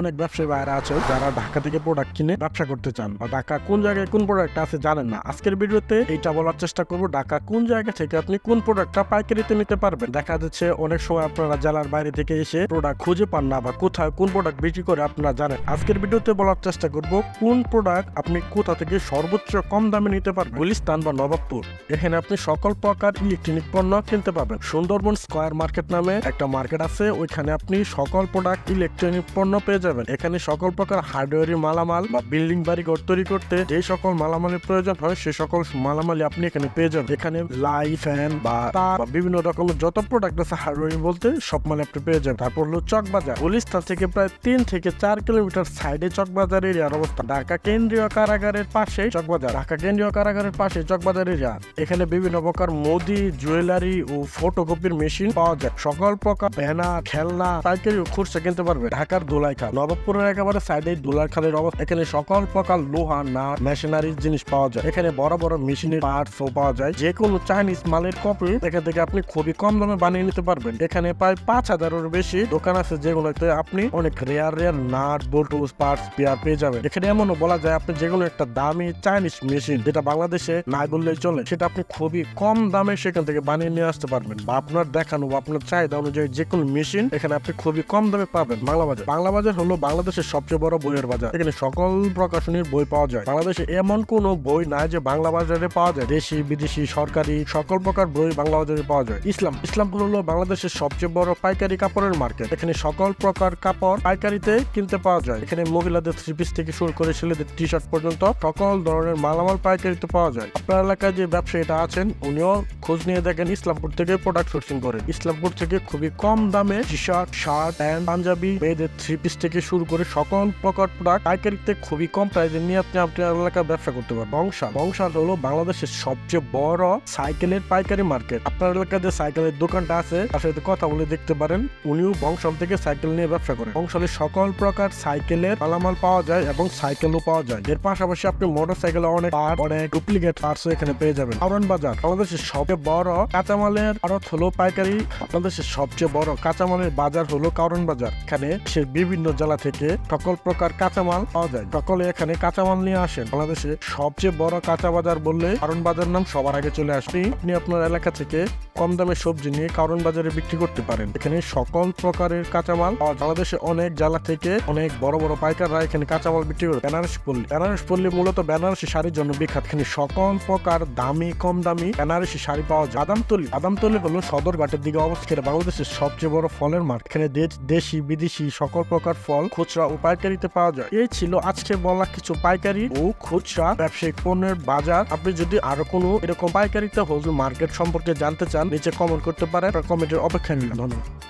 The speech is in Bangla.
অনেক ব্যবসায়ী বাইরে আছে যারা ঢাকা থেকে প্রোডাক্ট কিনে ব্যবসা করতে চান বা ঢাকা কোন জায়গায় কোন প্রোডাক্ট আছে জানেন না। আজকের ভিডিওতে এইটা বলার চেষ্টা করব, ঢাকা কোন জায়গা থেকে আপনি কোন প্রোডাক্টটা পাইকারিতে নিতে পারবেন? দেখা যাচ্ছে অনেক সময় আপনারা জেলার বাইরে থেকে এসে প্রোডাক্ট খুঁজে পান না বা কোথায় কোন প্রোডাক্ট বিক্রি করে আপনারা জানেন। আজকের ভিডিওতে বলার চেষ্টা করব, কোন প্রোডাক্ট আপনি কোথা থেকে সর্বোচ্চ কম দামে নিতে পারবেন? গুলিস্তান বা নবাবপুর। এখানে আপনি সকল প্রকার ইলেকট্রনিক পণ্য কিনতে পাবেন সুন্দরবন স্কয়ার মার্কেট নামে একটা মার্কেট আছে, ওইখানে আপনি সকল প্রোডাক্ট ইলেকট্রনিক পণ্য পেয়ে যাবেন। এখানে সকল প্রকার হার্ডওয়্যারের মালামাল বা বিল্ডিং বাড়ি ঘর তৈরি করতে যে সকল মালামালের প্রয়োজন হয়, সে সকল মালামালই আপনি এখানে পেয়ে যাবেন। এখানে লাই ফ্যান বা তার বিভিন্ন রকমের যত প্রোডাক্ট আছে হার্ডওয়্যার বলতে সব মাল আপনি পেয়ে যাবেন। তারপর হলো চকবাজার। গুলিস্তান থেকে প্রায় তিন থেকে চার কিলোমিটার সাইডে চকবাজার এরিয়ার অবস্থা। ঢাকা কেন্দ্রীয় কারাগারের পাশে চকবাজার। ঢাকা কেন্দ্রীয় কারাগারের পাশে চকবাজার এরিয়া এখানে বিভিন্ন প্রকার মোদি জুয়েলারি ও ফটোকপির মেশিন পাওয়া যায়। সকল প্রকার ব্যানার খেলনা, পাইকারি ও খুচরা কিনতে পারবে ঢাকার দোলাইখাল। নবাবপুরের একেবারে সাইডে দোলাইখালের অবস্থা। এখানে সকল প্রকার লোহা না মেশিনারি জিনিস পাওয়া যায়। এখানে বড় বড় মেশিনের পার্টস পাওয়া যায়। যে কোনো চাইনিজ মালের কপি এখান থেকে আপনি খুবই কম দামে বানিয়ে নিতে পারবেন। এখানে প্রায় পাঁচ হাজারের বেশি দোকান আছে যেগুলোতে আপনি অনেক rare rare nut bolts parts pair পেয়ে যাবেন। এখানে এমনও বলা যায় আপনি যেগুলো একটা দামি চাইনিজ মেশিন যেটা বাংলাদেশে নাই বললেই চলে, সেটা আপনি খুবই কম দামে সেখান থেকে বানিয়ে নিয়ে আসতে পারবেন বা আপনার দেখানো বা আপনার চাহিদা অনুযায়ী যে কোনো মেশিন এখানে আপনি খুবই কম দামে পাবেন বাংলা বাজার বাংলা বাজার হলো বাংলাদেশের সবচেয়ে বড় বইয়ের বাজার। এখানে সকল প্রকাশনীর বই পাওয়া যায়। বাংলাদেশে এমন কোনো বই নাই যে বাংলা বাজারে পাওয়া যায়। দেশি, বিদেশি, সরকারি সকল প্রকার বই বাংলা বাজারে পাওয়া যায়। ইসলাম, ইসলামপুর হলো বাংলাদেশের সবচেয়ে বড় পাইকারি কাপড়ের মার্কেট। এখানে সকল প্রকার কাপড় পাইকারিতে কিনতে পাওয়া যায়। এখানে মহিলাদের থ্রি পিস থেকে শুরু করে ছেলেদের টি শার্ট পর্যন্ত সকল ধরনের মালামাল পাইকারিতে পাওয়া যায়। আপনার এলাকায় যে ব্যবসায়ীটা আছেন, উনিও খোঁজ নিয়ে দেখেন ইসলামপুর থেকে প্রোডাক্ট সোর্সিং করেন ইসলামপুর থেকে খুবই কম দামে T shirt shirt, pant, panjabi মেয়েদের থ্রি পিস থেকে শুরু করে সকল প্রকার প্রোডাক্ট পাইকারিতে খুবই কম প্রাইসে নিয়ে আপনি আপনার এলাকায় ব্যবসা করতে পারেন বংশাল। বংশাল হলো বাংলাদেশের সবচেয়ে বড় সাইকেলের পাইকারি মার্কেট। আপনার এলাকায় যে সাইকেলের দোকানটা আছে, তার সাথে কথা বলে দেখতে পারেন। উনিও বংশাল থেকে সাইকেল নিয়ে ব্যবসা করেন। বংশালে সকল প্রকার সাইকেলের মালামাল পাওয়া যায় এবং সাইকেলও পাওয়া যায়। এর পাশাপাশি আপনি মোটর সাইকেল অনেক পার্ট অনেক ডুপ্লিকেট পার্টস এখানে পেয়ে যাবেন। কারণ বাজার, বাংলাদেশের সবচেয়ে বড় কাঁচামালের আড়ত হলো পাইকারি, বাংলাদেশের সবচেয়ে বড় কাঁচামালের বাজার হলো কারণ বাজার। এখানে সে বিভিন্ন জেলা থেকে সকল প্রকার কাঁচামাল পাওয়া যায়। সকলে এখানে কাঁচামাল নিয়ে আসেন। বাংলাদেশে সবচেয়ে বড় কাঁচা বাজার বললে কারণ বাজার নাম সবার আগে চলে আসবে আপনি আপনার এলাকা থেকে কম দামে সবজি নিয়ে কারণ বাজারে বিক্রি করতে পারেন। এখানে সকল প্রকারের কাঁচামাল। বাংলাদেশে অনেক জেলা থেকে অনেক বড় বড় পাইকাররা এখানে কাঁচামাল বিক্রি করে। বেনারস পল্লী। বেনারসি পল্লী মূলত বেনারসি শাড়ির জন্য বিখ্যাত। এখানে সকল প্রকার দামি, কম দামি বেনারসি শাড়ি পাওয়া যায়। বাদামতলি বাদামতলি হলো সদরঘাটের দিকে অবস্থিত বাংলাদেশের সবচেয়ে বড় ফলের মার্কেট। এখানে দেশ- দেশি, বিদেশি সকল প্রকার ফল, খুচরা ও পাইকারিতে পাওয়া যায়। এই ছিল আজকে বলা কিছু পাইকারি ও খুচরা ব্যবসায়িক পণ্যের বাজার। আপনি যদি আরও কোনো এরকম পাইকারিতে হোলসেল মার্কেট সম্পর্কে জানতে চান নিচে কমেন্ট করতে পারেন কমেন্টের অপেক্ষা নিলাম ধন্যবাদ।